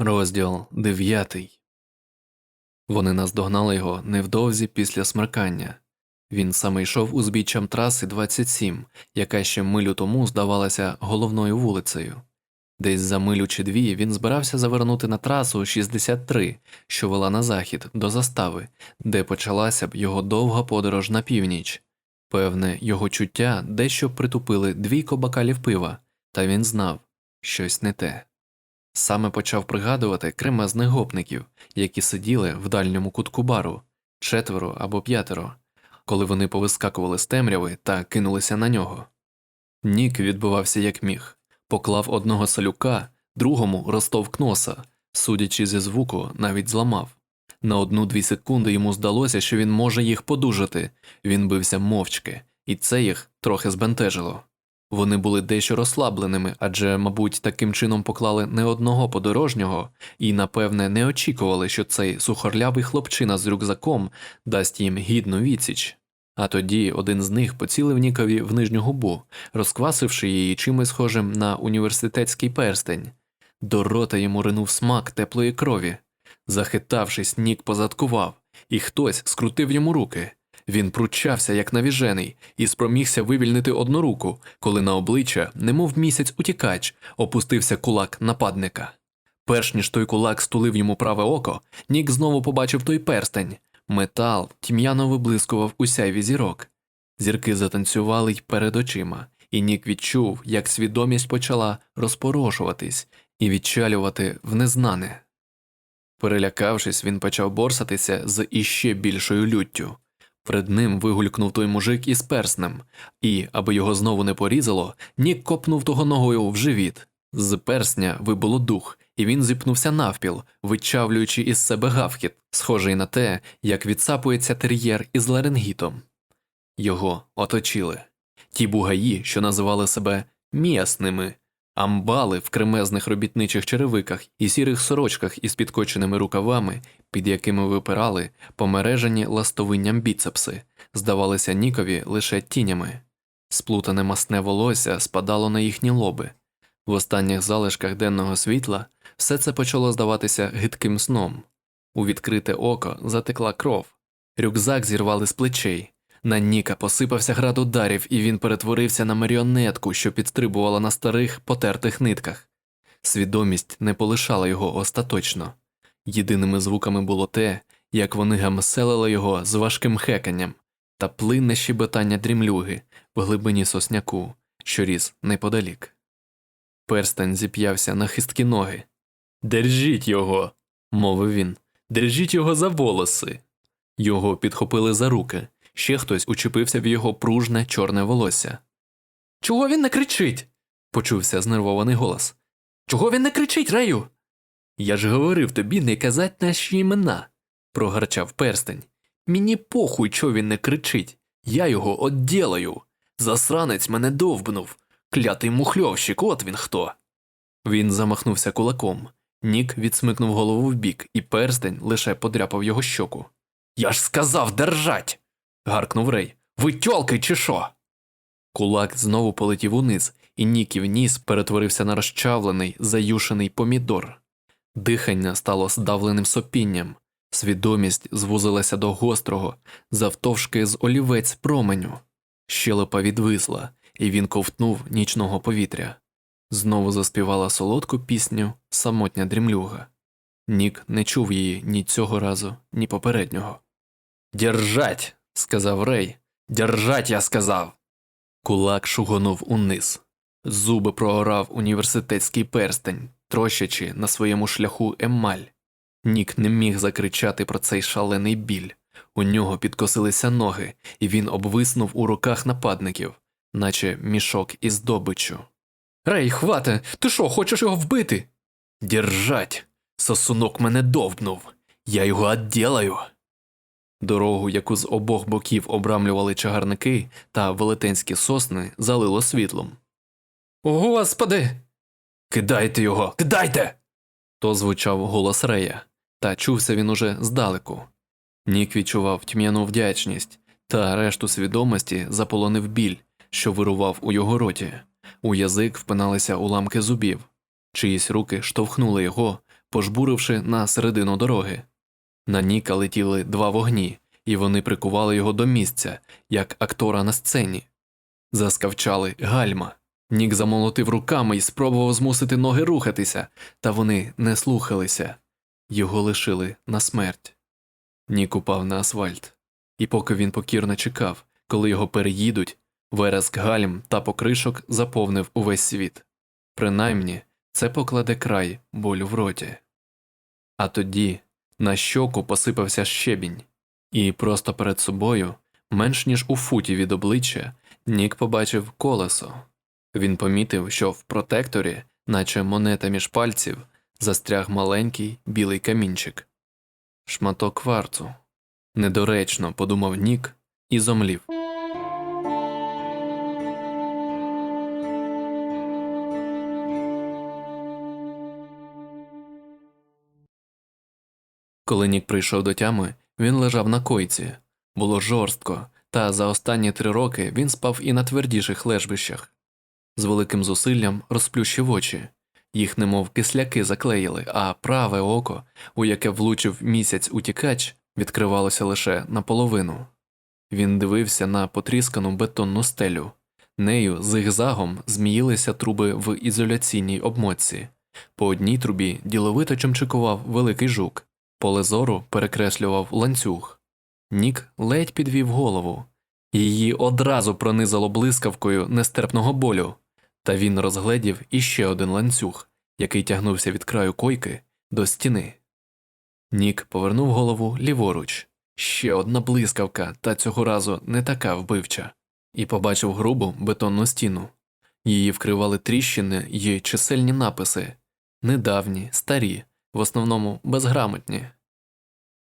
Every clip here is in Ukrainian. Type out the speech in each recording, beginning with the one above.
Розділ дев'ятий. Вони наздогнали його невдовзі після смеркання. Він саме йшов узбіччям траси 27, яка ще милю тому здавалася головною вулицею. Десь за милю чи дві він збирався завернути на трасу 63, що вела на захід до застави, де почалася б його довга подорож на північ. Певне, його чуття дещо притупили двійко бакалів пива, та він знав щось не те. Саме почав пригадувати кремезних гопників, які сиділи в дальньому кутку бару, четверо або п'ятеро, коли вони повискакували з темряви та кинулися на нього. Нік відбивався як міг, поклав одного салюка, другому розтовк носа, судячи зі звуку, навіть зламав. На одну-дві секунди йому здалося, що він може їх подужати, він бився мовчки, і це їх трохи збентежило. Вони були дещо розслабленими, адже, мабуть, таким чином поклали не одного подорожнього і, напевне, не очікували, що цей сухорлявий хлопчина з рюкзаком дасть їм гідну відсіч. А тоді один з них поцілив Нікові в нижню губу, розквасивши її чимось схожим на університетський перстень. До рота йому ринув смак теплої крові. Захитавшись, Нік позадкував, і хтось скрутив йому руки. Він пручався, як навіжений, і спромігся вивільнити одну руку, коли на обличчя, немов місяць утікач, опустився кулак нападника. Перш ніж той кулак стулив йому праве око, Нік знову побачив той перстень. Метал тьмяно виблискував у сяйві зірок. Зірки затанцювали й перед очима, і Нік відчув, як свідомість почала розпорошуватись і відчалювати в незнане. Перелякавшись, він почав борсатися з іще більшою люттю. Перед ним вигулькнув той мужик із перснем, і, аби його знову не порізало, Нік копнув того ногою в живіт. З персня вибуло дух, і він зіпнувся навпіл, вичавлюючи із себе гавкіт, схожий на те, як відсапується тер'єр із ларингітом. Його оточили. Ті бугаї, що називали себе м'ясними, амбали в кремезних робітничих черевиках і сірих сорочках із підкоченими рукавами, під якими випирали помережені ластовинням біцепси, здавалися Нікові лише тінями. Сплутане масне волосся спадало на їхні лоби. В останніх залишках денного світла все це почало здаватися гидким сном. У відкрите око затекла кров, рюкзак зірвали з плечей. На Ніка посипався град ударів, і він перетворився на маріонетку, що підстрибувала на старих потертих нитках. Свідомість не полишала його остаточно. Єдиними звуками було те, як вони гамселили його з важким хеканням та плинне щебетання дрімлюги в глибині сосняку, що ріс неподалік. Перстень зіп'явся на хисткі ноги. Держіть його, мовив він. Держіть його за волоси. Його підхопили за руки, ще хтось учепився в його пружне чорне волосся. Чого він не кричить? почувся знервований голос. Чого він не кричить, Рею? Я ж говорив тобі не казать наші імена, прогарчав перстень. Мені похуй, чого він не кричить. Я його одділаю. Засранець мене довбнув. Клятий мухльовщик, от він хто. Він замахнувся кулаком. Нік відсмикнув голову вбік, і перстень лише подряпав його щоку. Я ж сказав держать. Гаркнув Рей. Ви тьолки чи що? Кулак знову полетів униз, і Ніків ніс перетворився на розчавлений, заюшений помідор. Дихання стало здавленим сопінням, свідомість звузилася до гострого, завтовшки з олівець променю. Щелепа відвисла, і він ковтнув нічного повітря. Знову заспівала солодку пісню самотня дрімлюга. Нік не чув її ні цього разу, ні попереднього. Держать, сказав Рей. Держать, я сказав. Кулак шугонув униз. Зуби проорав університетський перстень, трощачи на своєму шляху емаль. Нік не міг закричати про цей шалений біль. У нього підкосилися ноги, і він обвиснув у руках нападників, наче мішок із здобиччю. Рей, хвате, ти що, хочеш його вбити? Держать! Сосунок мене довбнув. Я його одділаю. Дорогу, яку з обох боків обрамлювали чагарники та велетенські сосни, залило світлом. Господи. Кидайте його, кидайте. То звучав голос Рея, та чувся він уже здалеку. Нік відчував тьмяну вдячність, та решту свідомості заполонив біль, що вирував у його роті. У язик впиналися уламки зубів, чиїсь руки штовхнули його, пожбуривши на середину дороги. На Ніка летіли два вогні, і вони прикували його до місця, як актора на сцені. Заскавчали гальма. Нік замолотив руками і спробував змусити ноги рухатися, та вони не слухалися. Його лишили на смерть. Нік упав на асфальт, і поки він покірно чекав, коли його переїдуть, вереск гальм та покришок заповнив увесь світ. Принаймні, це покладе край болю в роті. А тоді на щоку посипався щебінь, і просто перед собою, менш ніж у футі від обличчя, Нік побачив колесо. Він помітив, що в протекторі, наче монета між пальців, застряг маленький білий камінчик. Шматок кварцу. Недоречно, подумав Нік і зомлів. Коли Нік прийшов до тями, він лежав на койці. Було жорстко, та за останні три роки він спав і на твердіших лежбищах. З великим зусиллям розплющив очі. Їх немов кисляки заклеїли, а праве око, у яке влучив місяць утікач, відкривалося лише наполовину. Він дивився на потріскану бетонну стелю. Нею зигзагом зміїлися труби в ізоляційній обмотці. По одній трубі діловито чимчикував великий жук, поле зору перекреслював ланцюг. Нік ледь підвів голову. Її одразу пронизало блискавкою нестерпного болю, та він розгледів іще один ланцюг, який тягнувся від краю койки до стіни. Нік повернув голову ліворуч, ще одна блискавка, та цього разу не така вбивча, і побачив грубу бетонну стіну. Її вкривали тріщини й чисельні написи недавні, старі, в основному безграмотні.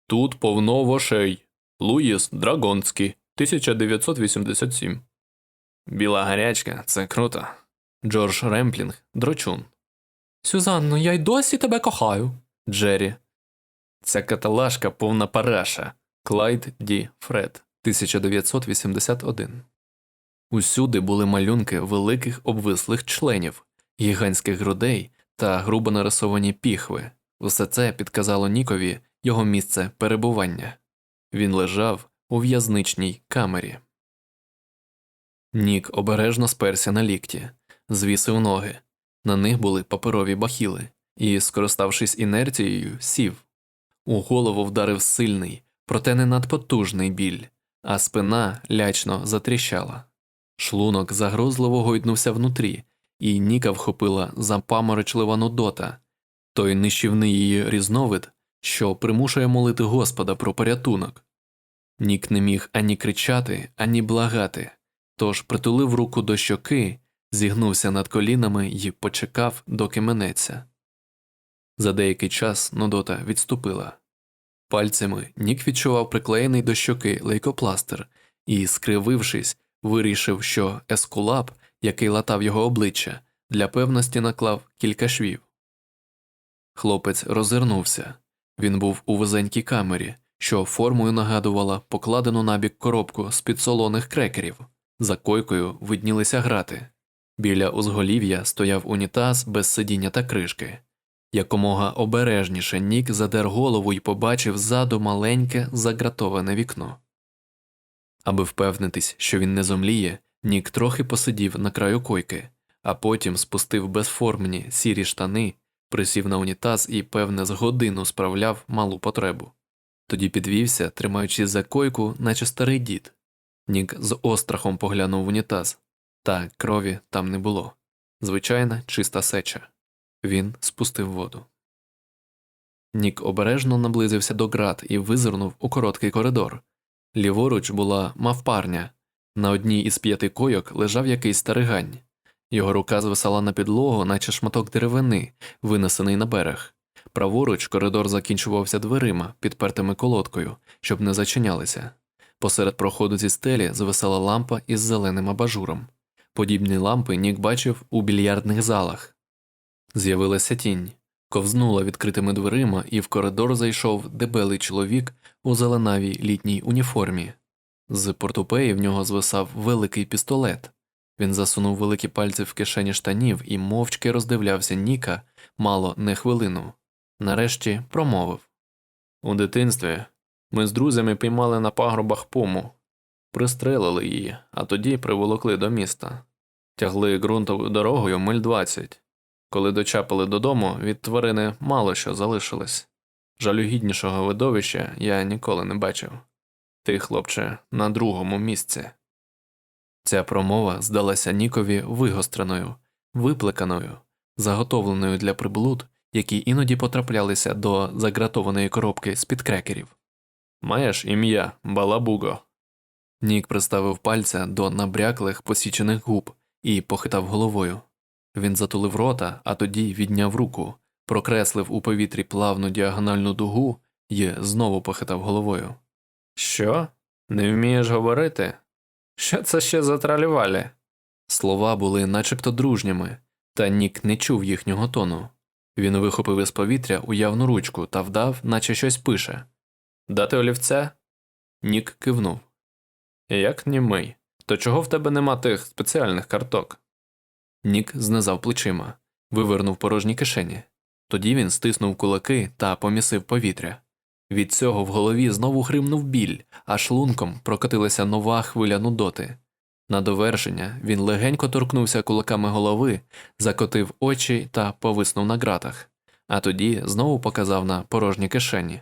Тут повно вошей. Луїс Драгонський, 1987. Біла гарячка це круто. Джордж Ремплінг, дрочун. Сюзанно, я й досі тебе кохаю. Джері. Ця каталашка повна параша. Клайд Ді Фред, 1981. Усюди були малюнки великих обвислих членів, гігантських грудей та грубо нарисовані піхви. Усе це підказало Нікові його місце перебування. Він лежав у в'язничній камері. Нік обережно сперся на лікті, звісив ноги. На них були паперові бахіли, і, скориставшись інерцією, сів. У голову вдарив сильний, проте не надпотужний біль, а спина лячно затріщала. Шлунок загрозливо гойднувся внутрі, і Ніка вхопила запаморочлива нудота, той нищівний її різновид, що примушує молити Господа про порятунок. Нік не міг ані кричати, ані благати, тож притулив руку до щоки, зігнувся над колінами і почекав, доки минеться. За деякий час Нудота відступила. Пальцями Нік відчував приклеєний до щоки лейкопластир і, скривившись, вирішив, що ескулап, який латав його обличчя, для певності наклав кілька швів. Хлопець розвернувся. Він був у вузенькій камері, що формою нагадувала покладену набік коробку з підсолоних крекерів. За койкою виднілися грати. Біля узголів'я стояв унітаз без сидіння та кришки. Якомога обережніше Нік задер голову і побачив ззаду маленьке загратоване вікно. Аби впевнитись, що він не зомліє, Нік трохи посидів на краю койки, а потім спустив безформні сірі штани, присів на унітаз і, певне, з годину справляв малу потребу. Тоді підвівся, тримаючись за койку, наче старий дід. Нік з острахом поглянув унітаз, та крові там не було. Звичайна чиста сеча. Він спустив воду. Нік обережно наблизився до град і визирнув у короткий коридор. Ліворуч була мавпарня. На одній із п'яти койок лежав якийсь старигань. Його рука звисала на підлогу, наче шматок деревини, винесений на берег. Праворуч коридор закінчувався дверима, підпертими колодкою, щоб не зачинялися. Посеред проходу зі стелі звисала лампа із зеленим абажуром. Подібні лампи Нік бачив у більярдних залах. З'явилася тінь, ковзнула відкритими дверима, і в коридор зайшов дебелий чоловік у зеленавій літній уніформі. З портупеї в нього звисав великий пістолет. Він засунув великі пальці в кишені штанів і мовчки роздивлявся Ніка мало не хвилину. Нарешті промовив У дитинстві ми з друзями піймали на пагорбах пуму, пристрелили її, а тоді приволокли до міста. Тягли ґрунтовою дорогою миль двадцять. Коли дочапали додому, від тварини мало що залишилось. Жалюгіднішого видовища я ніколи не бачив. Ти, хлопче, на другому місці. Ця промова здалася Нікові вигостреною, виплеканою, заготовленою для приблуд, які іноді потраплялися до загратованої коробки з-під крекерів. Маєш ім'я Балабуго. Нік приставив пальця до набряклих посічених губ і похитав головою. Він затулив рота, а тоді відняв руку, прокреслив у повітрі плавну діагональну дугу і знову похитав головою. Що? Не вмієш говорити? Що це ще за тралівалі? Слова були начебто дружніми, та Нік не чув їхнього тону. Він вихопив із повітря уявну ручку та вдав, наче щось пише. Дати олівця? Нік кивнув. Як німий? То чого в тебе нема тих спеціальних карток? Нік знизав плечима, вивернув порожні кишені. Тоді він стиснув кулаки та помісив повітря. Від цього в голові знову гримнув біль, а шлунком прокотилася нова хвиля нудоти. На довершення він легенько торкнувся кулаками голови, закотив очі та повиснув на ґратах, а тоді знову показав на порожні кишені.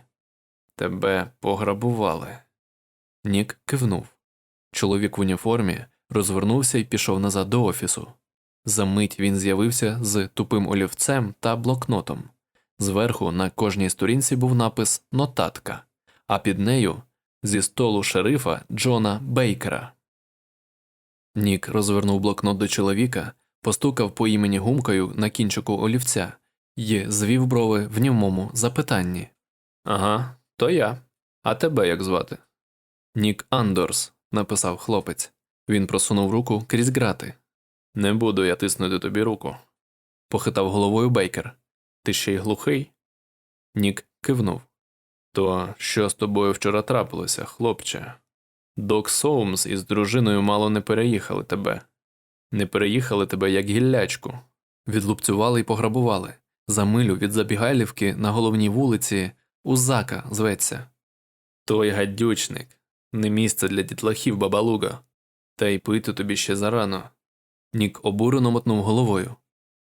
Тебе пограбували. Нік кивнув. Чоловік в уніформі розвернувся і пішов назад до офісу. Замить він з'явився з тупим олівцем та блокнотом. Зверху на кожній сторінці був напис Нотатка, а під нею зі столу шерифа Джона Бейкера. Нік розвернув блокнот до чоловіка, постукав по імені гумкою на кінчику олівця і звів брови в німому запитанні. Ага, то я. А тебе як звати? Нік Андорс, написав хлопець. Він просунув руку крізь грати. Не буду я тиснути тобі руку. Похитав головою Бейкер. Ти ще й глухий? Нік кивнув. То що з тобою вчора трапилося, хлопче? Док Соумс із дружиною мало не переїхали тебе. Не переїхали тебе як гіллячку. Відлупцювали і пограбували. За милю від забігайлівки на головній вулиці Узака зветься. Той гадючник, не місце для дітлахів бабалуга. Та й пити тобі ще зарано. Нік обурено мотнув головою.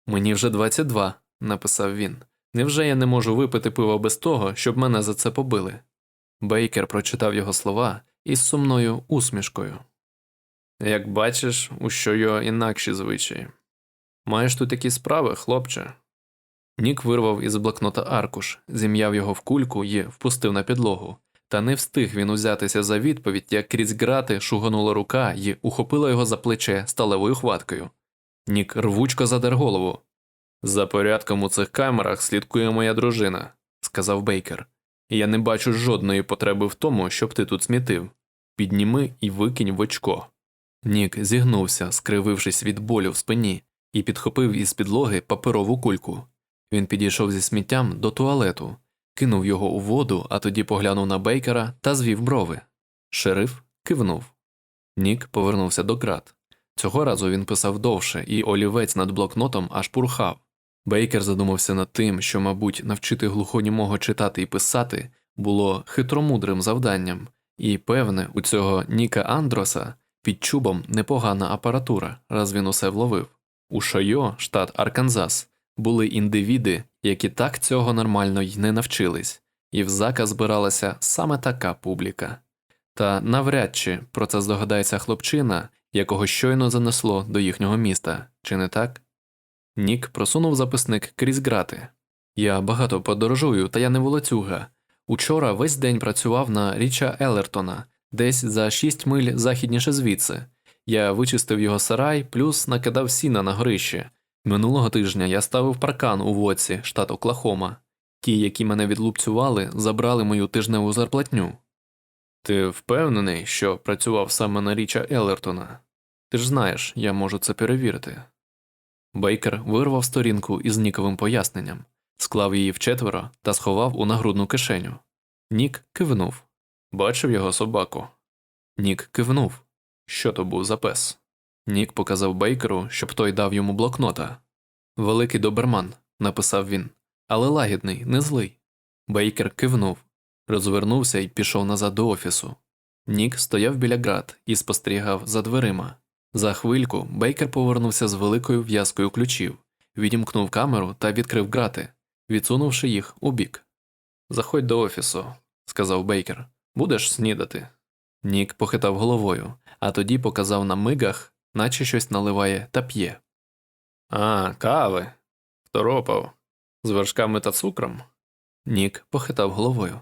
Мені вже 22, написав він. Невже я не можу випити пиво без того, щоб мене за це побили? Бейкер прочитав його слова із сумною усмішкою. Як бачиш, у що його інакші звичаї. Маєш тут такі справи, хлопче. Нік вирвав із блокнота аркуш, зім'яв його в кульку і впустив на підлогу. Та не встиг він узятися за відповідь, як крізь грати шуганула рука і ухопила його за плече сталевою хваткою. Нік рвучко задер голову. За порядком у цих камерах слідкує моя дружина, сказав Бейкер. Я не бачу жодної потреби в тому, щоб ти тут смітив. Підніми і викинь в очко. Нік зігнувся, скривившись від болю в спині, і підхопив із підлоги паперову кульку. Він підійшов зі сміттям до туалету, кинув його у воду, а тоді поглянув на Бейкера та звів брови. Шериф кивнув. Нік повернувся до крат. Цього разу він писав довше, і олівець над блокнотом аж пурхав. Бейкер задумався над тим, що, мабуть, навчити глухонімого читати і писати було хитромудрим завданням, і, певне, у цього Ніка Андроса під чубом непогана апаратура, раз він усе вловив. У Шойо, штат Арканзас, були індивіди, які так цього нормально й не навчились, і в зака збиралася саме така публіка. Та навряд чи про це здогадається хлопчина, якого щойно занесло до їхнього міста, чи не так? Нік просунув записник крізь грати. Я багато подорожую, та я не волоцюга. Учора весь день працював на Річа Елертона, десь за шість миль західніше звідси. Я вичистив його сарай, плюс накидав сіна на горище. Минулого тижня я ставив паркан у воці, штат Оклахома. Ті, які мене відлупцювали, забрали мою тижневу зарплатню. Ти впевнений, що працював саме на Річа Елертона? Ти ж знаєш, я можу це перевірити. Бейкер вирвав сторінку із Ніковим поясненням, склав її вчетверо та сховав у нагрудну кишеню. Нік кивнув. Бачив його собаку. Нік кивнув. Що то був за пес? Нік показав Бейкеру, щоб той дав йому блокнота. Великий доберман, написав він, але лагідний, не злий. Бейкер кивнув, розвернувся і пішов назад до офісу. Нік стояв біля град і спостерігав за дверима. За хвильку Бейкер повернувся з великою в'язкою ключів, відімкнув камеру та відкрив грати, відсунувши їх у бік. Заходь до офісу, сказав Бейкер. Будеш снідати. Нік похитав головою, а тоді показав на мигах, наче щось наливає та п'є. А, кави. Второпав. З вершками та цукром. Нік похитав головою.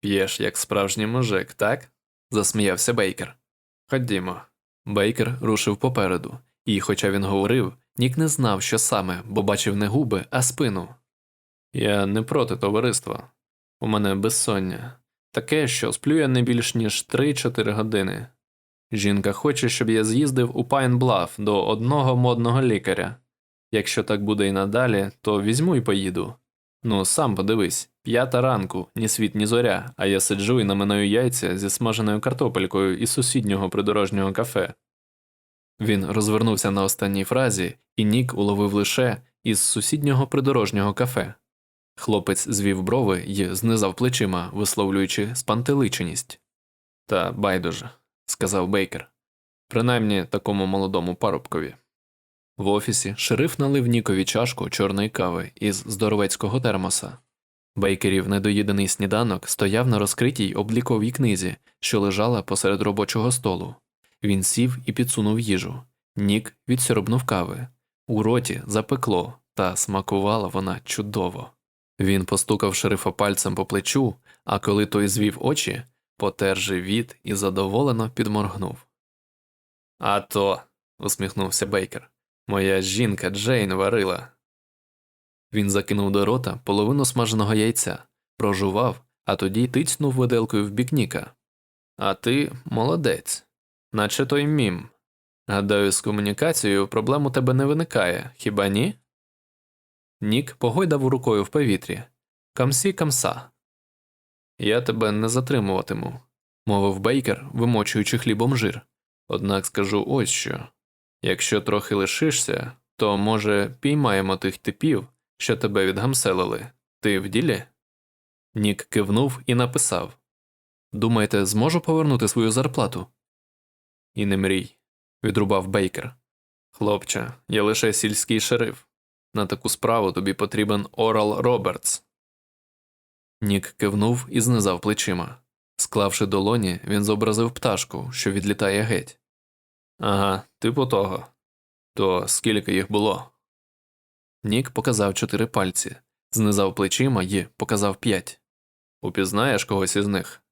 П'єш, як справжній мужик, так? засміявся Бейкер. Ходімо. Бейкер рушив попереду, і, хоча він говорив, Нік не знав, що саме, бо бачив не губи, а спину. Я не проти товариства. У мене безсоння. Таке, що сплю я не більш ніж 3-4 години. Жінка хоче, щоб я з'їздив у Пайнблаф до одного модного лікаря. Якщо так буде і надалі, то візьму і поїду. Ну, сам подивись, п'ята ранку, ні світ, ні зоря, а я сиджу і наминаю яйця зі смаженою картопелькою із сусіднього придорожнього кафе. Він розвернувся на останній фразі, і Нік уловив лише із сусіднього придорожнього кафе. Хлопець звів брови й знизав плечима, висловлюючи спантеличеність. Та байдуже, сказав Бейкер, принаймні такому молодому парубкові. В офісі шериф налив Нікові чашку чорної кави із здоровецького термоса. Бейкерів недоїдений сніданок стояв на розкритій обліковій книзі, що лежала посеред робочого столу. Він сів і підсунув їжу. Нік відсьорбнув кави. У роті запекло, та смакувала вона чудово. Він постукав шерифа пальцем по плечу, а коли той звів очі, потер живіт і задоволено підморгнув. А то, усміхнувся Бейкер, моя жінка Джейн варила. Він закинув до рота половину смаженого яйця, прожував, а тоді тицьнув виделкою в бік Ніка. А ти молодець, наче той мім. Гадаю, з комунікацією проблем у тебе не виникає, хіба ні? Нік погойдав рукою в повітрі. Камсі камса. Я тебе не затримуватиму, мовив Бейкер, вимочуючи хлібом жир. Однак скажу ось що якщо трохи лишишся, то, може, піймаємо тих типів, що тебе відгамселили. Ти в ділі? Нік кивнув і написав Думаєте, зможу повернути свою зарплату? І не мрій, відрубав Бейкер. Хлопче, я лише сільський шериф. На таку справу тобі потрібен Орал Робертс. Нік кивнув і знизав плечима. Склавши долоні, він зобразив пташку, що відлітає геть. Ага, типу того. То скільки їх було? Нік показав чотири пальці, знизав плечима і показав п'ять. Упізнаєш когось із них?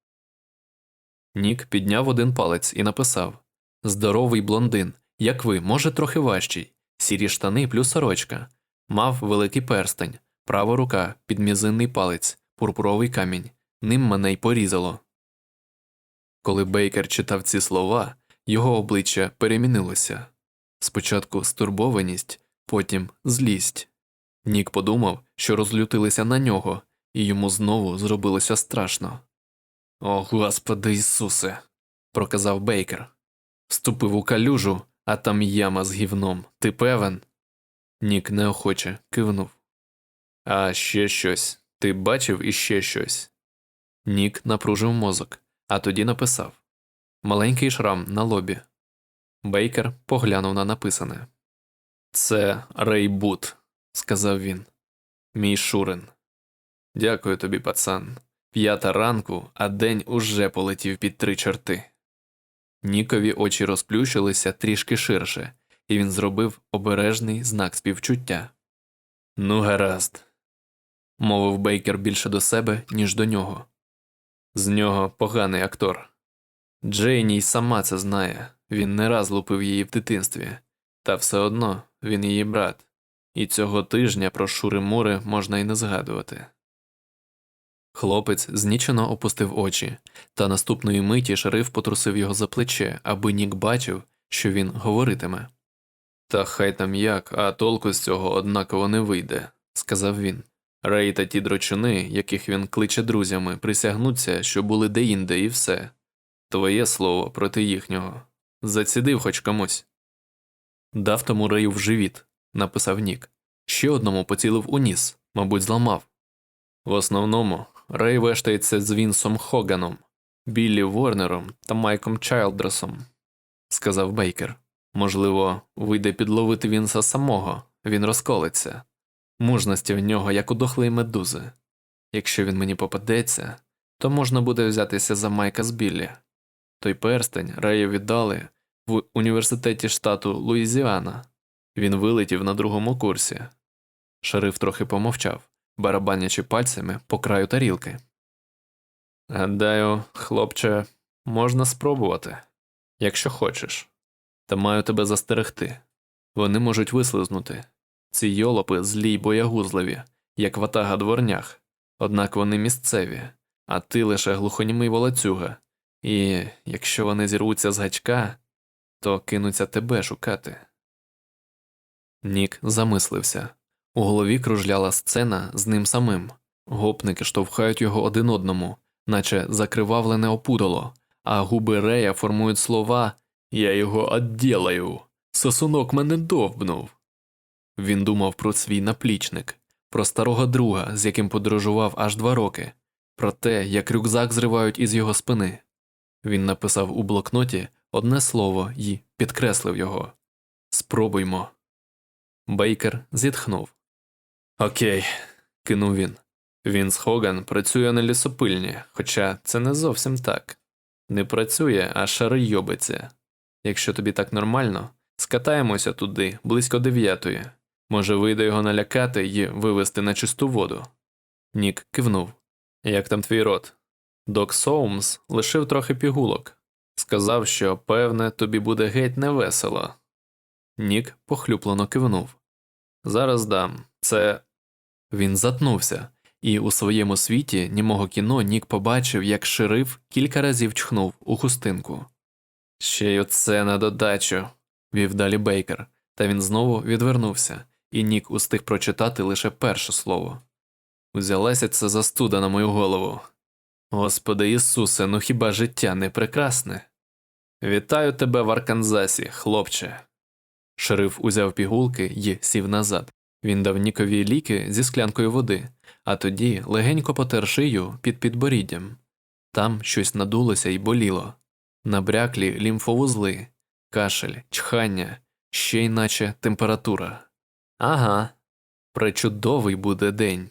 Нік підняв один палець і написав Здоровий блондин, як ви, може, трохи важчий, сірі штани плюс сорочка. Мав великий перстень, права рука, підмізинний палець, пурпуровий камінь. Ним мене й порізало. Коли Бейкер читав ці слова, його обличчя перемінилося спочатку стурбованість, потім злість. Нік подумав, що розлютилися на нього, і йому знову зробилося страшно. О, Господи Ісусе, проказав Бейкер. Вступив у калюжу, а там яма з гівном. Ти певен? Нік неохоче кивнув. А ще щось. Ти бачив іще щось? Нік напружив мозок, а тоді написав Маленький шрам на лобі. Бейкер поглянув на написане. Це Рей Бут, сказав він. Мій Шурин. Дякую тобі, пацан. П'ята ранку, а день уже полетів під три чорти. Нікові очі розплющилися трішки ширше, і він зробив обережний знак співчуття. Ну, гаразд, мовив Бейкер більше до себе, ніж до нього. З нього поганий актор. Джейні й сама це знає, він не раз лупив її в дитинстві, та все одно він її брат, і цього тижня про шури мури можна й не згадувати. Хлопець знічено опустив очі, та наступної миті шериф потрусив його за плече, аби Нік бачив, що він говоритиме. Та хай там як, а толку з цього однаково не вийде, сказав він. Рей та ті дрочуни, яких він кличе друзями, присягнуться, що були деінде і все. Твоє слово проти їхнього. Зацідив хоч комусь. Дав тому Рею в живіт, написав Нік. Ще одному поцілив у ніс, мабуть, зламав. В основному Рей вештається з Вінсом Хоганом, Біллі Ворнером та Майком Чайлдресом, сказав Бейкер. Можливо, вийде підловити Вінса самого, він розколиться. Мужності в нього, як у дохлої медузи. Якщо він мені попадеться, то можна буде взятися за Майка з Біллі. Той перстень Рею віддали в університеті штату Луїзіана. Він вилетів на другому курсі. Шериф трохи помовчав, барабанячи пальцями по краю тарілки. Гадаю, хлопче, можна спробувати, якщо хочеш. Та маю тебе застерегти. Вони можуть вислизнути. Ці йолопи злі й боягузливі, як ватага дворнях, однак вони місцеві, а ти лише глухонімий волоцюга, і якщо вони зірвуться з гачка, то кинуться тебе шукати. Нік замислився. У голові кружляла сцена з ним самим. Гопники штовхають його один одному, наче закривавлене опудало, а губи Рея формують слова Я його одділаю. Сосунок мене довбнув. Він думав про свій наплічник, про старого друга, з яким подорожував аж два роки, про те, як рюкзак зривають із його спини. Він написав у блокноті одне слово і підкреслив його Спробуймо. Бейкер зітхнув. Окей, кинув він. Вінс Хоган працює на лісопильні, хоча це не зовсім так. Не працює, а шари йобиться. Якщо тобі так нормально, скатаємося туди близько дев'ятої. Може, вийде його налякати і вивести на чисту воду. Нік кивнув. Як там твій рот? Док Соумс лишив трохи пігулок. Сказав, що, певне, тобі буде геть невесело. Нік похлюплено кивнув. Зараз дам. Це. Він затнувся, і у своєму світі німого кіно Нік побачив, як шериф кілька разів чхнув у хустинку. Ще й оце на додачу, вів далі Бейкер, та він знову відвернувся, і Нік устиг прочитати лише перше слово. Узялася це застуда на мою голову. Господи Ісусе, ну хіба життя не прекрасне? Вітаю тебе в Арканзасі, хлопче. Шериф узяв пігулки й сів назад. Він дав Нікові ліки зі склянкою води, а тоді легенько потер шию під підборіддям. Там щось надулося і боліло. Набряклі лімфовузли, кашель, чхання, ще й наче температура. Ага, пречудовий буде день.